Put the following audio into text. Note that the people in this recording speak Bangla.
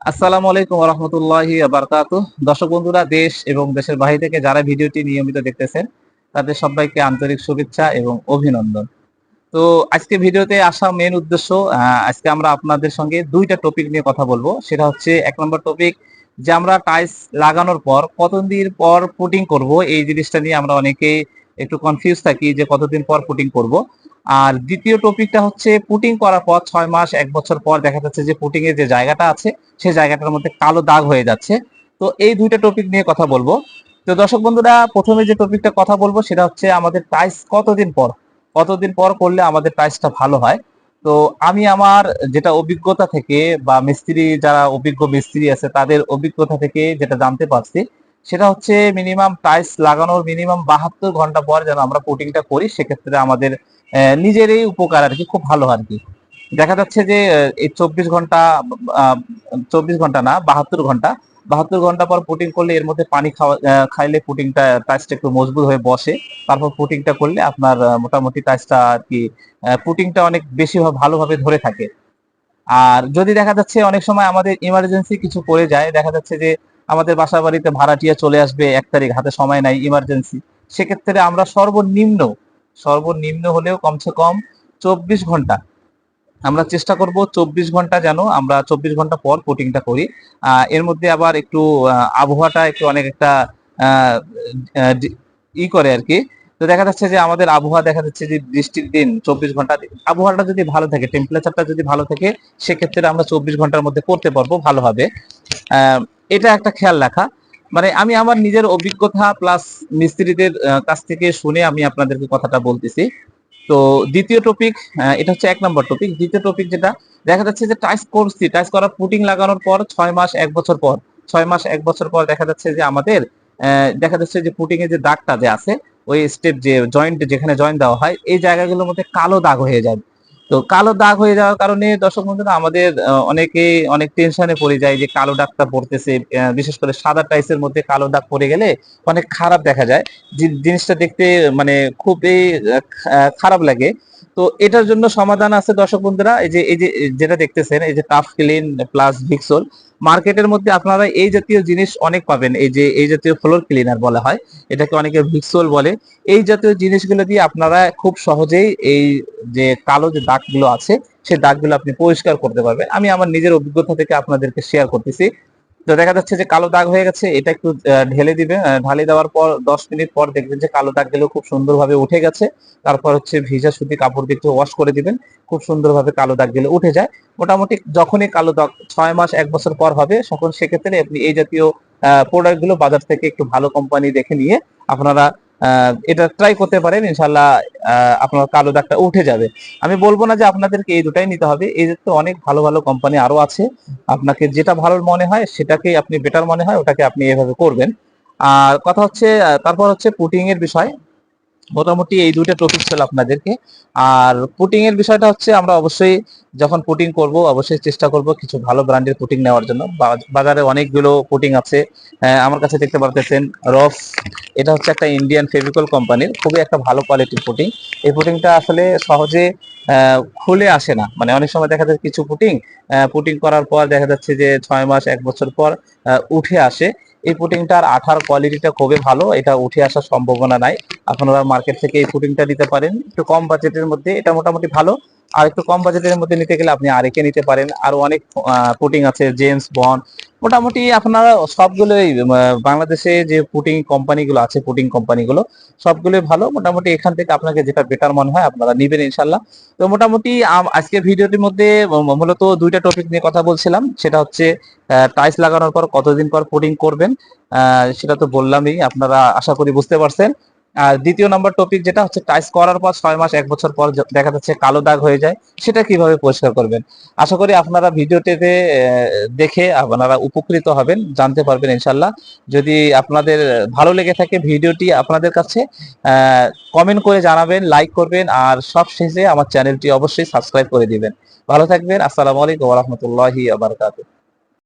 আসসালামু আলাইকুম রহমতুল্লাহি বারকাত দর্শক বন্ধুরা, দেশ এবং দেশের বাহির থেকে যারা ভিডিওটি নিয়মিত দেখতেছেন, তাদের সবাইকে আন্তরিক শুভেচ্ছা এবং অভিনন্দন। তো আজকে ভিডিওতে আসা মেন উদ্দেশ্য আজকে আমরা আপনাদের সঙ্গে দুইটা টপিক নিয়ে কথা বলব। সেটা হচ্ছে এক নম্বর টপিক যে আমরা টাইলস লাগানোর পর কতদিন পর পুটিং করব, এই জিনিসটা নিয়ে আমরা অনেকেই একটু কনফিউজ থাকি যে কতদিন পর পুটিং করব। আর দ্বিতীয় টপিকটা হচ্ছে পুটিং করার পর ছয় মাস, এক বছর পর দেখা যাচ্ছে যে পুটিং এর যে জায়গাটা আছে সেই জায়গাটার মধ্যে কালো দাগ হয়ে যাচ্ছে। তো এই দুইটা টপিক নিয়ে কথা বলব। তো দর্শক বন্ধুরা, প্রথমে যে টপিকটা কথা বলব, সেটা হচ্ছে আমাদের টাইস কতদিন পর? কতদিন পর করলে আমাদের টাইসটা ভালো হয়? তো আমি আমার যেটা অভিজ্ঞতা থেকে বা মিস্ত্রি, যারা অভিজ্ঞ মিস্ত্রি আছে, তাদের অভিজ্ঞতা থেকে যেটা জানতে পারছি সেটা হচ্ছে মিনিমাম টাইলস লাগানোর মিনিমাম বাহাত্তর ঘণ্টা পর যেন আমরা পুটিংটা করি, সেক্ষেত্রে আমাদের নিজেরই উপকার আর কি, খুব ভালো আর কি। দেখা যাচ্ছে যে এই চব্বিশ ঘণ্টা চব্বিশ ঘণ্টা না, বাহাত্তর ঘণ্টা বাহাত্তর ঘণ্টা পর পুটিং করলে এর মধ্যে পানি খাওয়া খাইলে পুটিংটা টাইসটা একটু মজবুত হয়ে বসে। তারপর পুটিংটা করলে আপনার মোটামুটি টাইসটা আর কি পুটিংটা অনেক বেশি ভালোভাবে ধরে থাকে। আর যদি দেখা যাচ্ছে অনেক সময় আমাদের ইমার্জেন্সি কিছু পড়ে যায়, দেখা যাচ্ছে যে আমাদের বাসা বাড়িতে ভাড়াটিয়া চলে আসবে, এক তারিখ হাতে সময় নাই ইমার্জেন্সি সেক্ষেত্রে আমরা সর্বনিম্ন সর্বনিম্ন হলেও কমসে কম চব্বিশ ঘণ্টা। আমরা চেষ্টা করব চব্বিশ ঘণ্টা যেন আমরা চব্বিশ ঘণ্টা পর কোটিংটা করি। এর মধ্যে আবার একটু আবহাওয়াটা একটু অনেক একটা ই করে আর কি। তো দেখা যাচ্ছে যে আমাদের আবহাওয়া দেখা যাচ্ছে যে বৃষ্টির দিন চব্বিশ ঘণ্টা, আবহাওয়াটা যদি ভালো থাকে টেম্পারেচারটা যদি ভালো থাকে, সেক্ষেত্রে আমরা চব্বিশ ঘণ্টার মধ্যে করতে পারব ভালোভাবে। এটা একটা খেয়াল রাখা। মানে আমি আমার নিজের অভিজ্ঞতা প্লাস মিস্ত্রিদের কাছ থেকে শুনে আমি আপনাদেরকে কথাটা বলতেছি। তো দ্বিতীয় টপিক এটা হচ্ছে এক নম্বর টপিক দ্বিতীয় টপিক যেটা, দেখা যাচ্ছে যে টাইস করছি। টাইস করার পুটিং লাগানোর পর ছয় মাস, এক বছর পর, ছয় মাস, এক বছর পর দেখা যাচ্ছে যে আমাদের দেখা যাচ্ছে যে পুটিং এর যে দাগটা যে আছে, ওই স্টেপ যে জয়েন্ট যেখানে জয়েন্ট দেওয়া হয়, এই জায়গাগুলোর মধ্যে কালো দাগ হয়ে যায়। তো কালো দাগ হয়ে যাওয়ার কারণে দর্শক বন্ধুরা আমাদের অনেকে অনেক টেনশনে পড়ে যায় যে কালো দাগটা পড়তেছে বিশেষ করে সাদা টাইসের মধ্যে কালো দাগ পড়ে গেলে অনেক খারাপ দেখা যায়। জিনিসটা দেখতে মানে খুবই খারাপ লাগে। তো এটার জন্য সমাধান আছে দর্শক বন্ধুরা, এই যে এই যে, যেটা দেখতেছেন, এই যে টাফ ক্লিন প্লাস ভিক্সল মার্কেটের মধ্যে আপনারা এই জাতীয় জিনিস অনেক পাবেন। এই যে, এই জাতীয় ফ্লোর ক্লিনার বলা হয়। এটাকে অনেকে ভিক্সোল বলে। এই জাতীয় জিনিসগুলো দিয়ে আপনারা খুব সহজেই এই যে কালো যে দাগগুলো আছে সেই দাগগুলো আপনি পরিষ্কার করতে পারবেন। আমি আমার নিজের অভিজ্ঞতা থেকে আপনাদেরকে শেয়ার করতেছি। তো দেখা যাচ্ছে যে কালো দাগ হয়ে গেছে, এটা একটু ঢেলে দিবে। ঢালে দেওয়ার পর, দশ মিনিট পর দেখবেন যে কালো দাগ দাগগুলো খুব সুন্দরভাবে উঠে গেছে। তারপর হচ্ছে ভিজা সুতি কাপড় দিয়ে ওয়াশ করে দিবেন। খুব সুন্দরভাবে কালো দাগ দাগগুলো উঠে যায়। মোটামুটি যখনই কালো দাগ ছয় মাস, এক বছর পর হবে, তখন সেক্ষেত্রে আপনি এই জাতীয় প্রোডাক্টগুলো বাজার থেকে একটু ভালো কোম্পানি দেখে নিয়ে আপনারা এটা ট্রাই করতে পারেন, ইনশাল্লাহ আপনার কালো দাগটা উঠে যাবে। আমি বলব না যে আপনাদেরকে এই দুটাই নিতে হবে, এই তো অনেক ভালো ভালো কোম্পানি আরও আছে, আপনাকে যেটা ভালো মনে হয় সেটাকেই আপনি বেটার মনে হয়, ওটাকে আপনি এভাবে করবেন। আর কথা হচ্ছে তারপর হচ্ছে পুটিং এর বিষয়। মোটামুটি এই দুইটা টপিক ছিল আপনাদেরকে। আর পুটিং এর বিষয়টা হচ্ছে, আমরা অবশ্যই যখন পুটিং করব, অবশ্যই চেষ্টা করব কিছু ভালো ব্র্যান্ডের পুটিং নেওয়ার জন্য। বাজারে অনেকগুলো পুটিং আছে। আমার কাছে দেখতে পারতেছেন রফ। এটা হচ্ছে একটা ইন্ডিয়ান ফেভিকল কোম্পানির খুবই একটা ভালো কোয়ালিটির পুটিং এই পুটিংটা আসলে সহজে খুলে আসে না। মানে অনেক সময় দেখা যায় কিছু পুটিং পুটিং করার পর দেখা যাচ্ছে যে ছয় মাস, এক বছর পর উঠে আসে। এই পুটিংটার আঠার কোয়ালিটিটা খুবই ভালো, এটা উঠে আসার সম্ভাবনা নাই। আপনারা মার্কেট থেকে এই পুটিংটা নিতে পারেন। একটু কম বাজেটের মধ্যে এটা মোটামুটি ভালো। আর একটু কম বাজেটের মধ্যে নিতে গেলে আপনি আরেকে নিতে পারেন। আর অনেক পুটিং আছে জেমস বন্ড মোটামুটি আপনারা সবগুলোই বাংলাদেশে যে পুটিং কোম্পানিগুলো আছে পুটিং কোম্পানিগুলো সবগুলোই ভালো। মোটামুটি এখান থেকে আপনাকে যেটা বেটার মনে হয়, আপনারা নিবেন ইনশাল্লাহ তো মোটামুটি আজকে ভিডিওটির মধ্যে মূলত দুইটা টপিক নিয়ে কথা বলছিলাম। সেটা হচ্ছে টাইলস লাগানোর পর কতদিন পর পুটিং করবেন সেটা তো বললামই, আপনারা আশা করি বুঝতে পারছেন। আর দ্বিতীয় নম্বর টপিক যেটা হচ্ছে টাইলস করার পর ছয় মাস, এক বছর পর দেখা যাচ্ছে কালো দাগ হয়ে যায়, সেটা কীভাবে পরিষ্কার করবেন? আশা করি আপনারা ভিডিওটিতে দেখে আপনারা উপকৃত হবেন, জানতে পারবেন ইনশাল্লাহ যদি আপনাদের ভালো লেগে থাকে ভিডিওটি, আপনাদের কাছে কমেন্ট করে জানাবেন লাইক করবেন, আর সব শেষে আমার চ্যানেলটি অবশ্যই সাবস্ক্রাইব করে দিবেন। ভালো থাকবেন, আসসালামু আলাইকুম রহমতুল্লাহি আবরকাতুহ